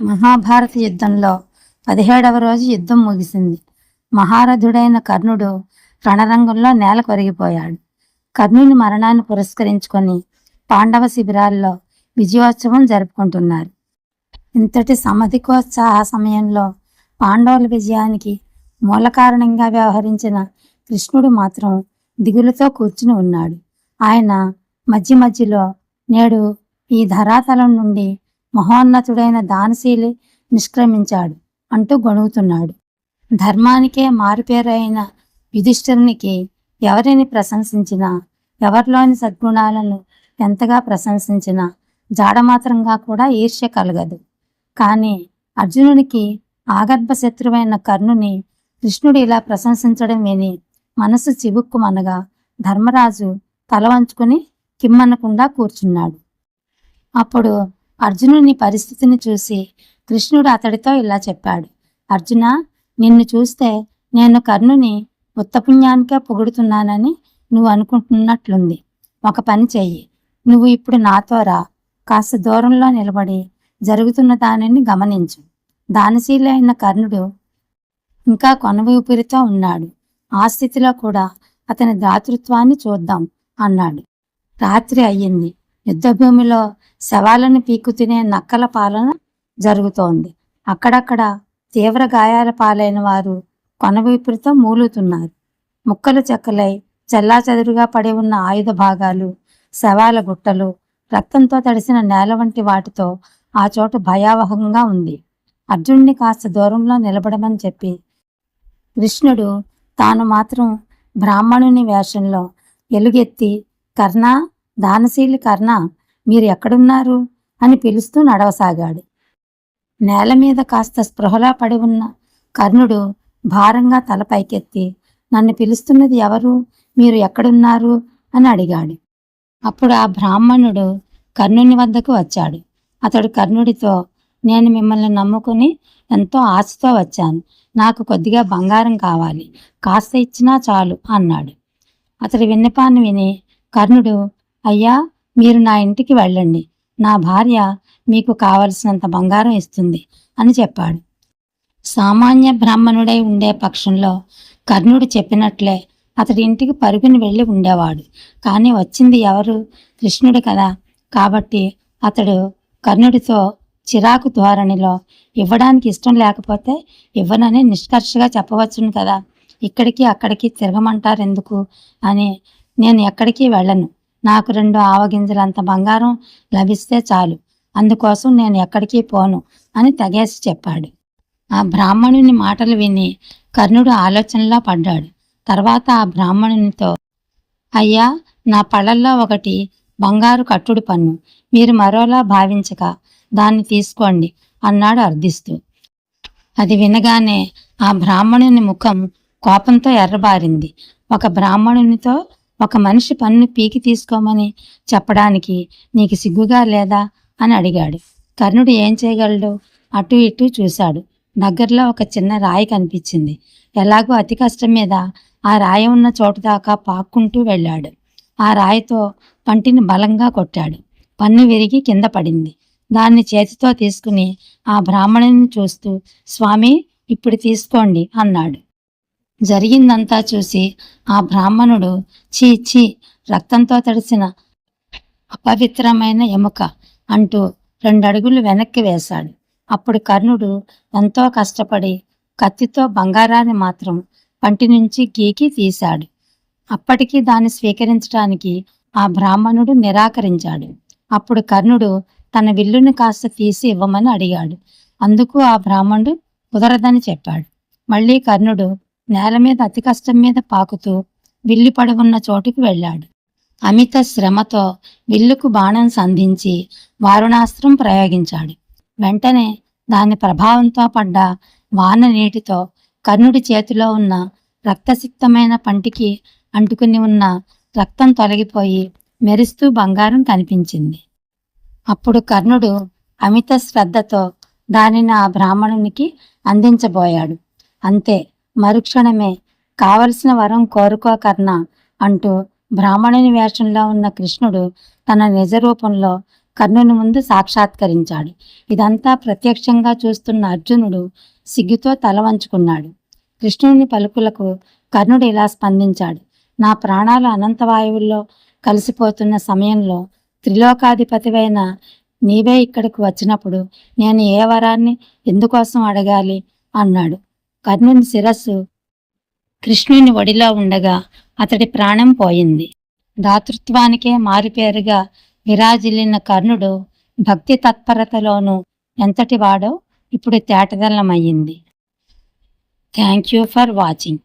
మహాభారత యుద్ధంలో పదిహేడవ రోజు యుద్ధం ముగిసింది. మహారథుడైన కర్ణుడు రణరంగంలో నేల కొరిగిపోయాడు కర్ణుని మరణాన్ని పురస్కరించుకొని పాండవ శిబిరాల్లో విజయోత్సవం జరుపుకుంటున్నారు. ఇంతటి సమధికోత్సాహ సమయంలో పాండవుల విజయానికి మూల కారణంగా వ్యవహరించిన కృష్ణుడు మాత్రం దిగులుతో కూర్చుని ఉన్నాడు. ఆయన మధ్య మధ్యలో నేడు ఈ ధరాతలం నుండి మహోన్నతుడైన దానశీలి నిష్క్రమించాడు అంటూ గొణుగుతున్నాడు. ధర్మానికే మారుపేరు అయిన యుధిష్ఠిరునికి ఎవరిని ప్రశంసించినా ఎవరిలోని సద్గుణాలను ఎంతగా ప్రశంసించినా జాడమాత్రంగా కూడా ఈర్ష్య కలగదు. కానీ అర్జునునికి ఆగర్భ శత్రువైన కర్ణుని కృష్ణుడు ఇలా ప్రశంసించడం విని మనసు చివుక్కుమనగా ధర్మరాజు తల వంచుకుని కిమ్మనకుండా కూర్చున్నాడు. అప్పుడు అర్జునుని పరిస్థితిని చూసి కృష్ణుడు అతడితో ఇలా చెప్పాడు. అర్జున నిన్ను చూస్తే నేను కర్ణుని ఉత్తపుణ్యానికే పొగుడుతున్నానని నువ్వు అనుకుంటున్నట్లుంది. ఒక పని చెయ్యి. నువ్వు ఇప్పుడు నాతో రా. కాస్త దూరంలో నిలబడి జరుగుతున్న దానిని గమనించు. దానశీలి అయిన కర్ణుడు ఇంకా కొనవూపిరితో ఉన్నాడు. ఆ స్థితిలో కూడా అతని దాతృత్వాన్ని చూద్దాం అన్నాడు. రాత్రి అయ్యింది. యుద్ధభూమిలో శవాలను పీకు తినే నక్కల పాలన జరుగుతోంది. అక్కడక్కడ తీవ్ర గాయాల పాలైన వారు కొనవీపురితో మూలుతున్నారు. ముక్కలు చెక్కలై చెల్లాచెదురుగా పడి ఉన్న ఆయుధ భాగాలు శవాల గుట్టలు రక్తంతో తడిసిన నేల వంటి వాటితో ఆ చోటు భయావహంగా ఉంది. అర్జునుడిని కాస్త దూరంలో నిలబడమని చెప్పి కృష్ణుడు తాను మాత్రం బ్రాహ్మణుని వేషంలో ఎలుగెత్తి కర్ణ దానశీలి కర్ణ మీరు ఎక్కడున్నారు? అని పిలుస్తూ నడవసాగాడు. నేల మీద కాస్త స్పృహలా పడి ఉన్న కర్ణుడు భారంగా తల పైకెత్తి నన్ను పిలుస్తున్నది ఎవరు? మీరు ఎక్కడున్నారు? అని అడిగాడు. అప్పుడు ఆ బ్రాహ్మణుడు కర్ణుని వద్దకు వచ్చాడు. అతడు కర్ణుడితో నేను మిమ్మల్ని నమ్ముకుని ఎంతో ఆశతో వచ్చాను. నాకు కొద్దిగా బంగారం కావాలి. కాస్త ఇచ్చినా చాలు అన్నాడు. అతడి విన్నపాన్ని విని కర్ణుడు అయ్యా మీరు నా ఇంటికి వెళ్ళండి. నా భార్య మీకు కావలసినంత బంగారం ఇస్తుంది అని చెప్పాడు. సామాన్య బ్రాహ్మణుడై ఉండే పక్షంలో కర్ణుడు చెప్పినట్లే అతడి ఇంటికి పరుగుని వెళ్ళి ఉండేవాడు. కానీ వచ్చింది ఎవరు? కృష్ణుడు కదా. కాబట్టి అతడు కర్ణుడితో చిరాకు ధోరణిలో ఇవ్వడానికి ఇష్టం లేకపోతే ఇవ్వనని నిష్కర్షగా చెప్పవచ్చును కదా. ఇక్కడికి అక్కడికి తిరగమంటారు ఎందుకు అని నేను ఎక్కడికి వెళ్ళను. నాకు రెండు ఆవగింజలంత బంగారం లభిస్తే చాలు. అందుకోసం నేను ఎక్కడికి పోను అని తెగేసి చెప్పాడు. ఆ బ్రాహ్మణుని మాటలు విని కర్ణుడు ఆలోచనలో పడ్డాడు. తర్వాత ఆ బ్రాహ్మణునితో అయ్యా నా పళ్ళల్లో ఒకటి బంగారు కట్టుడు పన్ను. మీరు మరోలా భావించక దాన్ని తీసుకోండి అన్నాడు అర్థిస్తూ అది వినగానే ఆ బ్రాహ్మణుని ముఖం కోపంతో ఎర్రబారింది. ఒక బ్రాహ్మణునితో ఒక మనిషి పన్ను పీకి తీసుకోమని చెప్పడానికి నీకు సిగ్గుగా లేదా అని అడిగాడు. కర్ణుడు ఏం చేయగలడు? అటు ఇటు చూశాడు. దగ్గరలో ఒక చిన్న రాయి కనిపించింది. ఎలాగో అతి కష్టం మీద ఆ రాయి ఉన్న చోటు దాకా పాక్కుంటూ వెళ్ళాడు. ఆ రాయితో పంటిని బలంగా కొట్టాడు. పన్ను విరిగి కింద పడింది. దాన్ని చేతితో తీసుకుని ఆ బ్రాహ్మణుని చూస్తూ స్వామి ఇప్పుడు తీసుకోండి అన్నాడు. జరిగిందంతా చూసి ఆ బ్రాహ్మణుడు చీ చీ రక్తంతో తడిసిన అపవిత్రమైన ఎముక అంటూ రెండడుగులు వెనక్కి వేశాడు. అప్పుడు కర్ణుడు ఎంతో కష్టపడి కత్తితో బంగారాన్ని మాత్రం పంటి నుంచి గీకి తీశాడు. అప్పటికి దాన్ని స్వీకరించడానికి ఆ బ్రాహ్మణుడు నిరాకరించాడు. అప్పుడు కర్ణుడు తన విల్లుని కాస్త తీసి ఇవ్వమని అడిగాడు. అందుకు ఆ బ్రాహ్మణుడు కుదరదని చెప్పాడు. మళ్ళీ కర్ణుడు నేల మీద అతి కష్టం మీద పాకుతూ విల్లు పడవున్న చోటుకి చోటుకు వెళ్ళాడు. అమిత శ్రమతో విల్లుకు బాణం సంధించి వారుణాస్త్రం ప్రయోగించాడు. వెంటనే దాని ప్రభావంతో పడ్డ వాన నీటితో కర్ణుడి చేతిలో ఉన్న రక్తసిక్తమైన పంటికి అంటుకుని ఉన్న రక్తం తొలగిపోయి మెరుస్తూ బంగారం కనిపించింది. అప్పుడు కర్ణుడు అమిత శ్రద్ధతో దానిని ఆ బ్రాహ్మణునికి అందించబోయాడు. అంతే మరుక్షణమే కావలసిన వరం కోరుకో కర్ణ అంటూ బ్రాహ్మణుని వేషంలో ఉన్న కృష్ణుడు తన నిజ రూపంలో కర్ణుని ముందు సాక్షాత్కరించాడు. ఇదంతా ప్రత్యక్షంగా చూస్తున్న అర్జునుడు సిగ్గుతో తల వంచుకున్నాడు. కృష్ణుని పలుకులకు కర్ణుడు ఇలా స్పందించాడు. నా ప్రాణాలు అనంతవాయువుల్లో కలిసిపోతున్న సమయంలో త్రిలోకాధిపతివైన నీవే ఇక్కడికి వచ్చినప్పుడు నేను ఏ వరాన్ని ఎందుకోసం అడగాలి? అన్నాడు. కర్ణుని శిరస్సు కృష్ణుని ఒడిలో ఉండగా అతడి ప్రాణం పోయింది. దాతృత్వానికే మారుపేరుగా విరాజిల్లిన కర్ణుడు భక్తి తత్పరతలోనూ ఎంతటి వాడో ఇప్పుడు తేటదల్లమయ్యింది థ్యాంక్ యూ ఫర్ వాచింగ్.